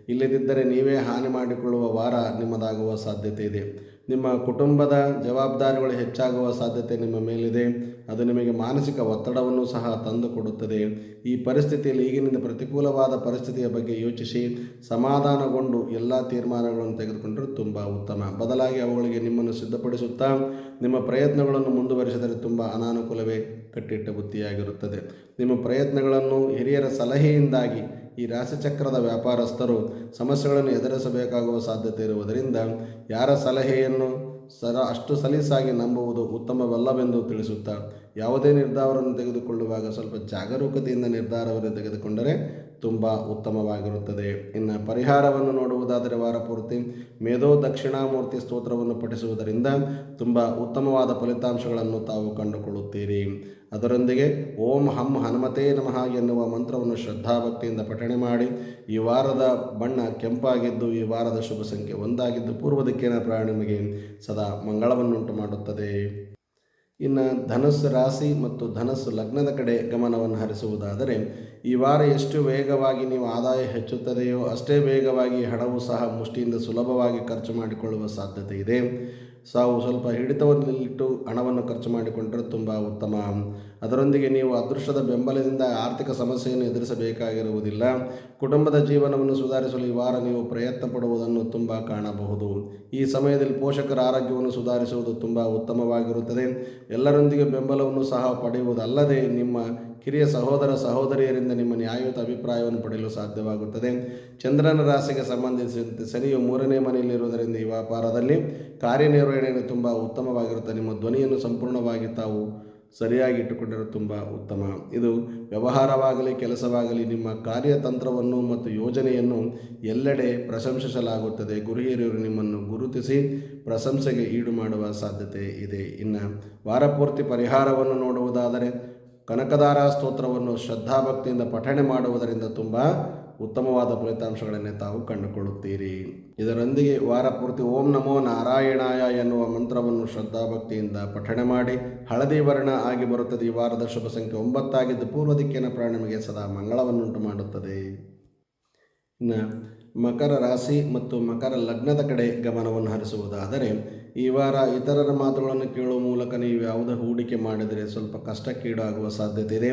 ಇಲ್ಲದಿದ್ದರೆ ನೀವೇ ಹಾನಿ ಮಾಡಿಕೊಳ್ಳುವ ವಾರ ನಿಮ್ಮದಾಗುವ ಸಾಧ್ಯತೆ ಇದೆ. ನಿಮ್ಮ ಕುಟುಂಬದ ಜವಾಬ್ದಾರಿಗಳು ಹೆಚ್ಚಾಗುವ ಸಾಧ್ಯತೆ ನಿಮ್ಮ ಮೇಲಿದೆ. ಅದು ನಿಮಗೆ ಮಾನಸಿಕ ಒತ್ತಡವನ್ನು ಸಹ ತಂದುಕೊಡುತ್ತದೆ ಈ ಪರಿಸ್ಥಿತಿಯಲ್ಲಿ ಈಗಿನಿಂದ ಪ್ರತಿಕೂಲವಾದ ಪರಿಸ್ಥಿತಿಯ ಬಗ್ಗೆ ಯೋಚಿಸಿ. ಸಮಾಧಾನಗೊಂಡು ಎಲ್ಲ ತೀರ್ಮಾನಗಳನ್ನು ತೆಗೆದುಕೊಂಡರೆ ತುಂಬ ಉತ್ತಮ. ಬದಲಾಗಿ ಅವುಗಳಿಗೆ ನಿಮ್ಮನ್ನು ಸಿದ್ಧಪಡಿಸುತ್ತಾ, ನಿಮ್ಮ ಪ್ರಯತ್ನಗಳನ್ನು ಮುಂದುವರಿಸಿದರೆ ತುಂಬ ಅನಾನುಕೂಲವೇ ಕಟ್ಟಿಟ್ಟ ಬುತ್ತಿಯಾಗಿರುತ್ತದೆ ನಿಮ್ಮ ಪ್ರಯತ್ನಗಳನ್ನು ಹಿರಿಯರ ಸಲಹೆಯಿಂದಾಗಿ ಈ ರಾಶಿಚಕ್ರದ ವ್ಯಾಪಾರಸ್ಥರು ಸಮಸ್ಯೆಗಳನ್ನು ಎದುರಿಸಬೇಕಾಗುವ ಸಾಧ್ಯತೆ ಇರುವುದರಿಂದ ಯಾರ ಸಲಹೆಯನ್ನು ಸರ ಅಷ್ಟು ಸಲೀಸಾಗಿ ನಂಬುವುದು ಉತ್ತಮವಲ್ಲವೆಂದು ತಿಳಿಸುತ್ತಾ ಯಾವುದೇ ನಿರ್ಧಾರವನ್ನು ತೆಗೆದುಕೊಳ್ಳುವಾಗ ಸ್ವಲ್ಪ ಜಾಗರೂಕತೆಯಿಂದ ನಿರ್ಧಾರವನ್ನು ತೆಗೆದುಕೊಂಡರೆ ತುಂಬ ಉತ್ತಮವಾಗಿರುತ್ತದೆ. ಇನ್ನು ಪರಿಹಾರವನ್ನು ನೋಡುವುದಾದರೆ ವಾರ ಪೂರ್ತಿ ಮೇಧೋ ದಕ್ಷಿಣಾಮೂರ್ತಿ ಸ್ತೋತ್ರವನ್ನು ಪಠಿಸುವುದರಿಂದ ತುಂಬ ಉತ್ತಮವಾದ ಫಲಿತಾಂಶಗಳನ್ನು ತಾವು ಕಂಡುಕೊಳ್ಳುತ್ತೀರಿ. ಅದರೊಂದಿಗೆ ಓಂ ಹಂ ಹನುಮತೇ ನಮಃ ಎನ್ನುವ ಮಂತ್ರವನ್ನು ಶ್ರದ್ಧಾಭಕ್ತಿಯಿಂದ ಪಠಣೆ ಮಾಡಿ, ಈ ವಾರದ ಬಣ್ಣ ಕೆಂಪಾಗಿದ್ದು, ಈ ವಾರದ ಶುಭ ಸಂಖ್ಯೆ ಒಂದಾಗಿದ್ದು ಪೂರ್ವ ದಿಕ್ಕಿನ ಪ್ರಯಾಣ ನಿಮಗೆ ಸದಾ ಮಂಗಳವನ್ನುಂಟು ಮಾಡುತ್ತದೆ. ಇನ್ನು ಧನಸ್ಸು ರಾಶಿ ಮತ್ತು ಧನಸ್ಸು ಲಗ್ನದ ಕಡೆ ಗಮನವನ್ನು ಹರಿಸುವುದಾದರೆ ಈ ವಾರ ಎಷ್ಟು ವೇಗವಾಗಿ ನೀವು ಆದಾಯ ಹೆಚ್ಚುತ್ತದೆಯೋ ಅಷ್ಟೇ ವೇಗವಾಗಿ ಹಣವು ಸಹ ಮುಷ್ಟಿಯಿಂದ ಸುಲಭವಾಗಿ ಖರ್ಚು ಮಾಡಿಕೊಳ್ಳುವ ಸಾಧ್ಯತೆ ಇದೆ. ಸಾವು ಸ್ವಲ್ಪ ಹಿಡಿತವನ್ನಿಟ್ಟು ಹಣವನ್ನು ಖರ್ಚು ಮಾಡಿಕೊಂಡರೆ ತುಂಬ ಉತ್ತಮ. ಅದರೊಂದಿಗೆ ನೀವು ಅದೃಷ್ಟದ ಬೆಂಬಲದಿಂದ ಆರ್ಥಿಕ ಸಮಸ್ಯೆಯನ್ನು ಎದುರಿಸಬೇಕಾಗಿರುವುದಿಲ್ಲ. ಕುಟುಂಬದ ಜೀವನವನ್ನು ಸುಧಾರಿಸಲು ಈ ವಾರ ನೀವು ಪ್ರಯತ್ನ ಪಡುವುದನ್ನು ತುಂಬ ಕಾಣಬಹುದು. ಈ ಸಮಯದಲ್ಲಿ ಪೋಷಕರ ಆರೋಗ್ಯವನ್ನು ಸುಧಾರಿಸುವುದು ತುಂಬ ಉತ್ತಮವಾಗಿರುತ್ತದೆ. ಎಲ್ಲರೊಂದಿಗೆ ಬೆಂಬಲವನ್ನು ಸಹ ಪಡೆಯುವುದಲ್ಲದೆ ನಿಮ್ಮ ಕಿರಿಯ ಸಹೋದರ ಸಹೋದರಿಯರಿಂದ ನಿಮ್ಮ ನ್ಯಾಯಯುತ ಅಭಿಪ್ರಾಯವನ್ನು ಪಡೆಯಲು ಸಾಧ್ಯವಾಗುತ್ತದೆ. ಚಂದ್ರನ ರಾಶಿಗೆ ಸಂಬಂಧಿಸಿದಂತೆ ಶನಿಯು ಮೂರನೇ ಮನೆಯಲ್ಲಿರುವುದರಿಂದ ಈ ವ್ಯಾಪಾರದಲ್ಲಿ ಕಾರ್ಯನಿರ್ವಹಣೆಯನ್ನು ತುಂಬ ಉತ್ತಮವಾಗಿರುತ್ತದೆ. ನಿಮ್ಮ ಧ್ವನಿಯನ್ನು ಸಂಪೂರ್ಣವಾಗಿ ತಾವು ಸರಿಯಾಗಿ ಇಟ್ಟುಕೊಂಡರೆ ತುಂಬ ಉತ್ತಮ. ಇದು ವ್ಯವಹಾರವಾಗಲಿ, ಕೆಲಸವಾಗಲಿ, ನಿಮ್ಮ ಕಾರ್ಯತಂತ್ರವನ್ನು ಮತ್ತು ಯೋಜನೆಯನ್ನು ಎಲ್ಲೆಡೆ ಪ್ರಶಂಸಿಸಲಾಗುತ್ತದೆ. ಗುರು ಹಿರಿಯರು ನಿಮ್ಮನ್ನು ಗುರುತಿಸಿ ಪ್ರಶಂಸೆಗೆ ಈಡು ಮಾಡುವ ಸಾಧ್ಯತೆ ಇದೆ. ಇನ್ನು ವಾರಪೂರ್ತಿ ಪರಿಹಾರವನ್ನು ನೋಡುವುದಾದರೆ ಕನಕದಾರ ಸ್ತೋತ್ರವನ್ನು ಶ್ರದ್ಧಾಭಕ್ತಿಯಿಂದ ಪಠಣೆ ಮಾಡುವುದರಿಂದ ತುಂಬ ಉತ್ತಮವಾದ ಫಲಿತಾಂಶಗಳನ್ನೇ ತಾವು ಕಂಡುಕೊಳ್ಳುತ್ತೀರಿ. ಇದರೊಂದಿಗೆ ವಾರ ಪೂರ್ತಿ ಓಂ ನಮೋ ನಾರಾಯಣಾಯ ಎನ್ನುವ ಮಂತ್ರವನ್ನು ಶ್ರದ್ಧಾಭಕ್ತಿಯಿಂದ ಪಠಣೆ ಮಾಡಿ, ಹಳದಿ ವರ್ಣ ಆಗಿ ಬರುತ್ತದೆ. ಈ ವಾರದ ಶುಭ ಸಂಖ್ಯೆ ಒಂಬತ್ತಾಗಿದ್ದು ಪೂರ್ವ ದಿಕ್ಕಿನ ಪ್ರಾಣಿಮಗೆ ಸದಾ ಮಂಗಳವನ್ನುಂಟು ಮಾಡುತ್ತದೆ. ಮಕರ ರಾಶಿ ಮತ್ತು ಮಕರ ಲಗ್ನದ ಕಡೆ ಗಮನವನ್ನು ಹರಿಸುವುದಾದರೆ ಈ ವಾರ ಇತರರ ಮಾತುಗಳನ್ನು ಕೇಳುವ ಮೂಲಕ ನೀವು ಯಾವುದೇ ಹೂಡಿಕೆ ಮಾಡಿದರೆ ಸ್ವಲ್ಪ ಕಷ್ಟಕ್ಕೀಡಾಗುವ ಸಾಧ್ಯತೆ ಇದೆ.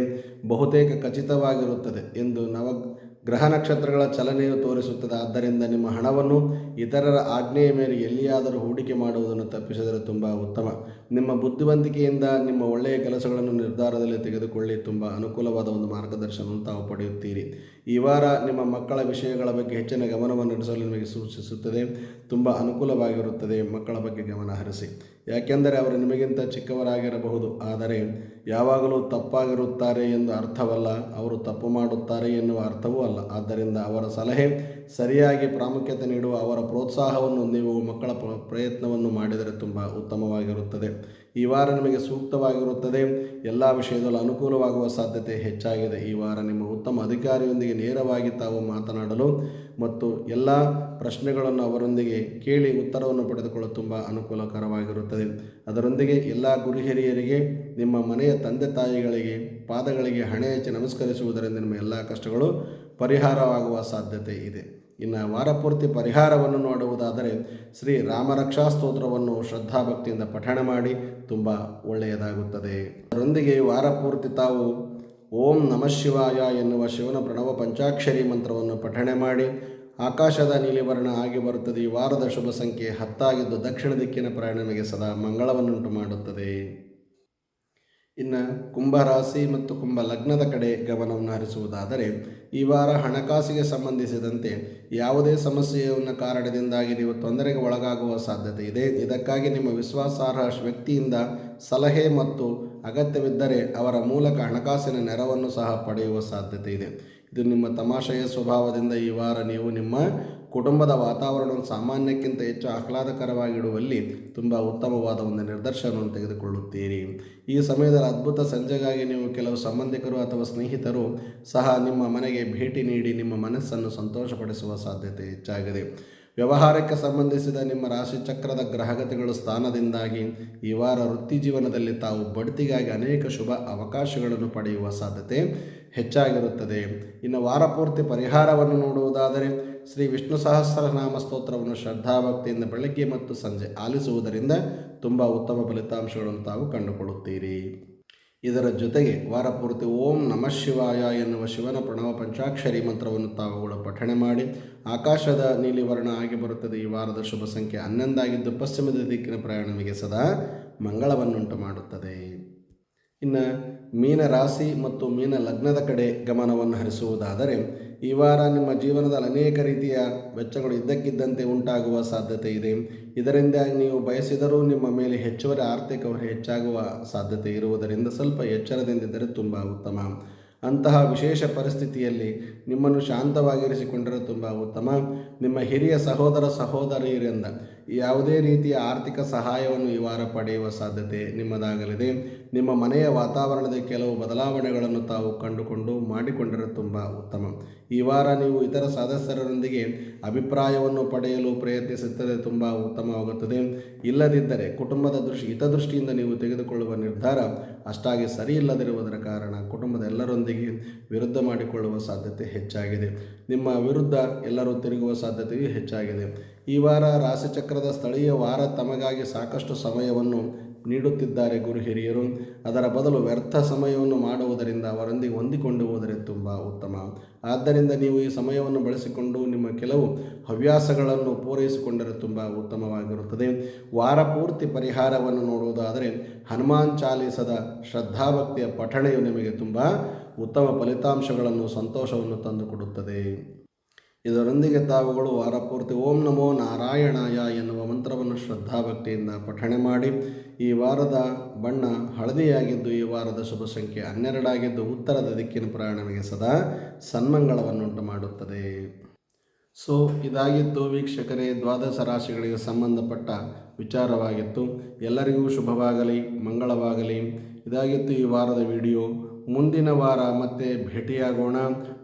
ಬಹುತೇಕ ಖಚಿತವಾಗಿರುತ್ತದೆ ಎಂದು ನವ ಗ್ರಹ ನಕ್ಷತ್ರಗಳ ಚಲನೆಯು ತೋರಿಸುತ್ತದೆ. ಆದ್ದರಿಂದ ನಿಮ್ಮ ಹಣವನ್ನು ಇತರರ ಆಜ್ಞೆಯ ಮೇಲೆ ಎಲ್ಲಿಯಾದರೂ ಹೂಡಿಕೆ ಮಾಡುವುದನ್ನು ತಪ್ಪಿಸಿದರೆ ತುಂಬ ಉತ್ತಮ. ನಿಮ್ಮ ಬುದ್ಧಿವಂತಿಕೆಯಿಂದ ನಿಮ್ಮ ಒಳ್ಳೆಯ ಕೆಲಸಗಳನ್ನು ನಿರ್ಧಾರದಲ್ಲಿ ತೆಗೆದುಕೊಳ್ಳಿ. ತುಂಬ ಅನುಕೂಲವಾದ ಒಂದು ಮಾರ್ಗದರ್ಶನವನ್ನು ತಾವು ಪಡೆಯುತ್ತೀರಿ. ಈ ವಾರ ನಿಮ್ಮ ಮಕ್ಕಳ ವಿಷಯಗಳ ಬಗ್ಗೆ ಹೆಚ್ಚಿನ ಗಮನವನ್ನು ನಡೆಸಲು ನಿಮಗೆ ಸೂಚಿಸುತ್ತದೆ. ತುಂಬ ಅನುಕೂಲವಾಗಿರುತ್ತದೆ. ಮಕ್ಕಳ ಬಗ್ಗೆ ಗಮನ ಹರಿಸಿ. ಯಾಕೆಂದರೆ ಅವರು ನಿಮಗಿಂತ ಚಿಕ್ಕವರಾಗಿರಬಹುದು. ಆದರೆ ಯಾವಾಗಲೂ ತಪ್ಪಾಗಿರುತ್ತಾರೆ ಎಂದು ಅರ್ಥವಲ್ಲ. ಅವರು ತಪ್ಪು ಮಾಡುತ್ತಾರೆ ಎನ್ನುವ ಅರ್ಥವೂ ಅಲ್ಲ. ಆದ್ದರಿಂದ ಅವರ ಸಲಹೆ ಸರಿಯಾಗಿ ಪ್ರಾಮುಖ್ಯತೆ ನೀಡುವ ಅವರ ಪ್ರೋತ್ಸಾಹವನ್ನು ನೀವು ಮಕ್ಕಳ ಪ್ರಯತ್ನವನ್ನು ಮಾಡಿದರೆ ತುಂಬ ಉತ್ತಮವಾಗಿರುತ್ತದೆ. ಈ ವಾರ ನಿಮಗೆ ಸೂಕ್ತವಾಗಿರುತ್ತದೆ. ಎಲ್ಲ ವಿಷಯದಲ್ಲೂ ಅನುಕೂಲವಾಗುವ ಸಾಧ್ಯತೆ ಹೆಚ್ಚಾಗಿದೆ. ಈ ವಾರ ನಿಮ್ಮ ಉತ್ತಮ ಅಧಿಕಾರಿಯೊಂದಿಗೆ ನೇರವಾಗಿ ತಾವು ಮಾತನಾಡಲು ಮತ್ತು ಎಲ್ಲ ಪ್ರಶ್ನೆಗಳನ್ನು ಅವರೊಂದಿಗೆ ಕೇಳಿ ಉತ್ತರವನ್ನು ಪಡೆದುಕೊಳ್ಳಲು ತುಂಬ ಅನುಕೂಲಕರವಾಗಿರುತ್ತದೆ. ಅದರೊಂದಿಗೆ ಎಲ್ಲ ಗುರು ಹಿರಿಯರಿಗೆ, ನಿಮ್ಮ ಮನೆಯ ತಂದೆ ತಾಯಿಗಳಿಗೆ, ಪಾದಗಳಿಗೆ ಹಣೆ ಹಚ್ಚಿ ನಮಸ್ಕರಿಸುವುದರಿಂದ ನಿಮ್ಮ ಎಲ್ಲ ಕಷ್ಟಗಳು ಪರಿಹಾರವಾಗುವ ಸಾಧ್ಯತೆ ಇದೆ. ಇನ್ನು ವಾರಪೂರ್ತಿ ಪರಿಹಾರವನ್ನು ನೋಡುವುದಾದರೆ ಶ್ರೀ ರಾಮರಕ್ಷಾ ಸ್ತೋತ್ರವನ್ನು ಶ್ರದ್ಧಾಭಕ್ತಿಯಿಂದ ಪಠಣ ಮಾಡಿ ತುಂಬ ಒಳ್ಳೆಯದಾಗುತ್ತದೆ. ಅದರೊಂದಿಗೆ ವಾರಪೂರ್ತಿ ತಾವು ಓಂ ನಮಃ ಶಿವಾಯ ಎನ್ನುವ ಶಿವನ ಪ್ರಣವ ಪಂಚಾಕ್ಷರಿ ಮಂತ್ರವನ್ನು ಪಠಣೆ ಮಾಡಿ ಆಕಾಶದ ನೀಲಿವರ್ಣ ಆಗಿ ಬರುತ್ತದೆ. ಈ ವಾರದ ಶುಭ ಸಂಖ್ಯೆ ಹತ್ತಾಗಿದ್ದು ದಕ್ಷಿಣ ದಿಕ್ಕಿನ ಪ್ರಯಾಣ ಸದಾ ಮಂಗಳವನ್ನುಂಟು ಮಾಡುತ್ತದೆ. ಇನ್ನು ಕುಂಭರಾಶಿ ಮತ್ತು ಕುಂಭ ಲಗ್ನದ ಕಡೆ ಗಮನವನ್ನು ಹರಿಸುವುದಾದರೆ ಈ ವಾರ ಹಣಕಾಸಿಗೆ ಸಂಬಂಧಿಸಿದಂತೆ ಯಾವುದೇ ಸಮಸ್ಯೆಯನ್ನು ಕಾರಣದಿಂದಾಗಿ ನೀವು ತೊಂದರೆಗೆ ಒಳಗಾಗುವ ಸಾಧ್ಯತೆ ಇದೆ. ಇದಕ್ಕಾಗಿ ನಿಮ್ಮ ವಿಶ್ವಾಸಾರ್ಹ ವ್ಯಕ್ತಿಯಿಂದ ಸಲಹೆ ಮತ್ತು ಅಗತ್ಯವಿದ್ದರೆ ಅವರ ಮೂಲಕ ಹಣಕಾಸಿನ ನೆರವನ್ನು ಸಹ ಪಡೆಯುವ ಸಾಧ್ಯತೆ ಇದೆ. ಇದು ನಿಮ್ಮ ತಮಾಷೆಯ ಸ್ವಭಾವದಿಂದ ಈ ವಾರ ನೀವು ನಿಮ್ಮ ಕುಟುಂಬದ ವಾತಾವರಣವನ್ನು ಸಾಮಾನ್ಯಕ್ಕಿಂತ ಹೆಚ್ಚು ಆಹ್ಲಾದಕರವಾಗಿಡುವಲ್ಲಿ ತುಂಬ ಉತ್ತಮವಾದ ಒಂದು ನಿರ್ದರ್ಶನವನ್ನು ತೆಗೆದುಕೊಳ್ಳುತ್ತೀರಿ. ಈ ಸಮಯದಲ್ಲಿ ಅದ್ಭುತ ಸಂಜೆಗಾಗಿ ನೀವು ಕೆಲವು ಸಂಬಂಧಿಕರು ಅಥವಾ ಸ್ನೇಹಿತರು ಸಹ ನಿಮ್ಮ ಮನೆಗೆ ಭೇಟಿ ನೀಡಿ ನಿಮ್ಮ ಮನಸ್ಸನ್ನು ಸಂತೋಷಪಡಿಸುವ ಸಾಧ್ಯತೆ ಹೆಚ್ಚಾಗಿದೆ. ವ್ಯವಹಾರಕ್ಕೆ ಸಂಬಂಧಿಸಿದ ನಿಮ್ಮ ರಾಶಿಚಕ್ರದ ಗ್ರಹಗತಿಗಳು ಸ್ಥಾನದಿಂದಾಗಿ ಈ ವಾರ ವೃತ್ತಿ ಜೀವನದಲ್ಲಿ ತಾವು ಬಡ್ತಿಗಾಗಿ ಅನೇಕ ಶುಭ ಅವಕಾಶಗಳನ್ನು ಪಡೆಯುವ ಸಾಧ್ಯತೆ ಹೆಚ್ಚಾಗಿರುತ್ತದೆ. ಇನ್ನು ವಾರಪೂರ್ತಿ ಪರಿಹಾರವನ್ನು ನೋಡುವುದಾದರೆ ಶ್ರೀ ವಿಷ್ಣು ಸಹಸ್ರನಾಮ ಸ್ತೋತ್ರವನ್ನು ಶ್ರದ್ಧಾಭಕ್ತಿಯಿಂದ ಬೆಳಗ್ಗೆ ಮತ್ತು ಸಂಜೆ ಆಲಿಸುವುದರಿಂದ ತುಂಬ ಉತ್ತಮ ಫಲಿತಾಂಶಗಳನ್ನು ತಾವು ಕಂಡುಕೊಳ್ಳುತ್ತೀರಿ. ಇದರ ಜೊತೆಗೆ ವಾರಪೂರ್ತಿ ಓಂ ನಮಃ ಶಿವಾಯ ಎನ್ನುವ ಶಿವನ ಪ್ರಣವ ಪಂಚಾಕ್ಷರಿ ಮಂತ್ರವನ್ನು ತಾವುಗಳು ಪಠಣೆ ಮಾಡಿ ಆಕಾಶದ ನೀಲಿ ವರ್ಣ ಆಗಿ ಬರುತ್ತದೆ. ಈ ವಾರದ ಶುಭ ಸಂಖ್ಯೆ ಹನ್ನೊಂದಾಗಿದ್ದು ಪಶ್ಚಿಮದ ದಿಕ್ಕಿನ ಪ್ರಯಾಣವಿಗೆ ಸದಾ ಮಂಗಳವನ್ನುಂಟು ಮಾಡುತ್ತದೆ. ಇನ್ನು ಮೀನ ರಾಶಿ ಮತ್ತು ಮೀನ ಲಗ್ನದ ಕಡೆ ಗಮನವನ್ನು ಹರಿಸುವುದಾದರೆ ಈ ವಾರ ನಿಮ್ಮ ಜೀವನದಲ್ಲಿ ಅನೇಕ ರೀತಿಯ ವೆಚ್ಚಗಳು ಇದ್ದಕ್ಕಿದ್ದಂತೆ ಉಂಟಾಗುವ ಸಾಧ್ಯತೆ ಇದೆ. ಇದರಿಂದಾಗಿ ನೀವು ಬಯಸಿದರೂ ನಿಮ್ಮ ಮೇಲೆ ಹೆಚ್ಚುವರಿ ಆರ್ಥಿಕ ಹೊರೆ ಹೆಚ್ಚಾಗುವ ಸಾಧ್ಯತೆ ಇರುವುದರಿಂದ ಸ್ವಲ್ಪ ಎಚ್ಚರದಿಂದಿದ್ದರೆ ತುಂಬ ಉತ್ತಮ. ಅಂತಹ ವಿಶೇಷ ಪರಿಸ್ಥಿತಿಯಲ್ಲಿ ನಿಮ್ಮನ್ನು ಶಾಂತವಾಗಿರಿಸಿಕೊಂಡರೆ ತುಂಬ ಉತ್ತಮ. ನಿಮ್ಮ ಹಿರಿಯ ಸಹೋದರ ಸಹೋದರಿಯರಿಂದ ಯಾವುದೇ ರೀತಿಯ ಆರ್ಥಿಕ ಸಹಾಯವನ್ನು ಈ ವಾರ ಪಡೆಯುವ ಸಾಧ್ಯತೆ ನಿಮ್ಮದಾಗಲಿದೆ. ನಿಮ್ಮ ಮನೆಯ ವಾತಾವರಣದ ಕೆಲವು ಬದಲಾವಣೆಗಳನ್ನು ತಾವು ಕಂಡುಕೊಂಡು ಮಾಡಿಕೊಂಡರೆ ತುಂಬ ಉತ್ತಮ. ಈ ವಾರ ನೀವು ಇತರ ಸದಸ್ಯರೊಂದಿಗೆ ಅಭಿಪ್ರಾಯವನ್ನು ಪಡೆಯಲು ಪ್ರಯತ್ನಿಸುತ್ತದೆ ತುಂಬ ಉತ್ತಮವಾಗುತ್ತದೆ. ಇಲ್ಲದಿದ್ದರೆ ಕುಟುಂಬದ ದೃಷ್ಟಿ, ಹಿತದೃಷ್ಟಿಯಿಂದ ನೀವು ತೆಗೆದುಕೊಳ್ಳುವ ನಿರ್ಧಾರ ಅಷ್ಟಾಗಿ ಸರಿ ಇಲ್ಲದಿರುವುದರ ಕಾರಣ ಕುಟುಂಬದ ಎಲ್ಲರೊಂದಿಗೆ ವಿರುದ್ಧ ಮಾಡಿಕೊಳ್ಳುವ ಸಾಧ್ಯತೆ ಹೆಚ್ಚಾಗಿದೆ. ನಿಮ್ಮ ವಿರುದ್ಧ ಎಲ್ಲರೂ ತಿರುಗುವ ಸಾಧ್ಯತೆಯೂ ಹೆಚ್ಚಾಗಿದೆ. ಈ ವಾರ ರಾಶಿಚಕ್ರದ ಸ್ಥಳೀಯ ವಾರ ತಮಗಾಗಿ ಸಾಕಷ್ಟು ಸಮಯವನ್ನು ನೀಡುತ್ತಿದ್ದಾರೆ ಗುರು ಹಿರಿಯರು. ಅದರ ಬದಲು ವ್ಯರ್ಥ ಸಮಯವನ್ನು ಮಾಡುವುದರಿಂದ ಅವರೊಂದಿಗೆ ಹೊಂದಿಕೊಂಡು ಹೋದರೆ ತುಂಬ ಉತ್ತಮ. ಆದ್ದರಿಂದ ನೀವು ಈ ಸಮಯವನ್ನು ಬಳಸಿಕೊಂಡು ನಿಮ್ಮ ಕೆಲವು ಹವ್ಯಾಸಗಳನ್ನು ಪೂರೈಸಿಕೊಂಡರೆ ತುಂಬ ಉತ್ತಮವಾಗಿರುತ್ತದೆ. ವಾರ ಪೂರ್ತಿ ಪರಿಹಾರವನ್ನು ನೋಡುವುದಾದರೆ ಹನುಮಾನ್ ಚಾಲೀಸದ ಶ್ರದ್ಧಾಭಕ್ತಿಯ ಪಠಣೆಯು ನಿಮಗೆ ತುಂಬ ಉತ್ತಮ ಫಲಿತಾಂಶಗಳನ್ನು, ಸಂತೋಷವನ್ನು ತಂದುಕೊಡುತ್ತದೆ. ಇದರೊಂದಿಗೆ ತಾವುಗಳು ವಾರಪೂರ್ತಿ ಓಂ ನಮೋ ನಾರಾಯಣಾಯ ಎನ್ನುವ ಮಂತ್ರವನ್ನು ಶ್ರದ್ಧಾಭಕ್ತಿಯಿಂದ ಪಠಣೆ ಮಾಡಿ, ಈ ವಾರದ ಬಣ್ಣ ಹಳದಿಯಾಗಿದ್ದು, ಈ ವಾರದ ಶುಭ ಸಂಖ್ಯೆ ಹನ್ನೆರಡಾಗಿದ್ದು, ಉತ್ತರದ ದಿಕ್ಕಿನ ಪ್ರಯಾಣವಿಗೆ ಸದಾ ಸನ್ಮಂಗಳವನ್ನುಂಟು ಮಾಡುತ್ತದೆ. ಸೊ, ಇದಾಗಿತ್ತು ವೀಕ್ಷಕರೇ, ದ್ವಾದಶ ರಾಶಿಗಳಿಗೆ ಸಂಬಂಧಪಟ್ಟ ವಿಚಾರವಾಗಿತ್ತು. ಎಲ್ಲರಿಗೂ ಶುಭವಾಗಲಿ, ಮಂಗಳವಾಗಲಿ. ಇದಾಗಿತ್ತು ಈ ವಾರದ ವಿಡಿಯೋ. ಮುಂದಿನ ವಾರ ಮತ್ತೆ ಭೇಟಿಯಾಗೋಣ.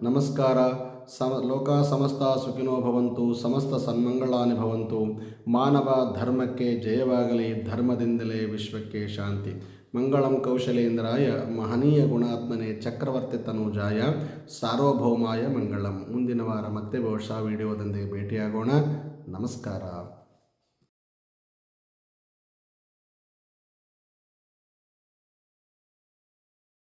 ನಮಸ್ಕಾರ. ಸಮ, ಲೋಕ ಸಮಸ್ತ ಸುಖಿನೋ ಭವಂತು, ಸಮಸ್ತ ಸನ್ಮಂಗಳಾನಿ ಭವಂತು, ಮಾನವ ಧರ್ಮಕ್ಕೆ ಜಯವಾಗಲಿ, ಧರ್ಮದಿಂದಲೇ ವಿಶ್ವಕ್ಕೆ ಶಾಂತಿ. ಮಂಗಳಂ ಕೌಶಲೇಂದ್ರಾಯ, ಮಹನೀಯ ಗುಣಾತ್ಮನೆ ಚಕ್ರವರ್ತಿ ತನುಜಾಯ ಸಾರ್ವಭೌಮಾಯ ಮಂಗಳಂ. ಮುಂದಿನ ವಾರ ಮತ್ತೆ ಬಹುಶಃ ವಿಡಿಯೋದೊಂದಿಗೆ ಭೇಟಿಯಾಗೋಣ. ನಮಸ್ಕಾರ.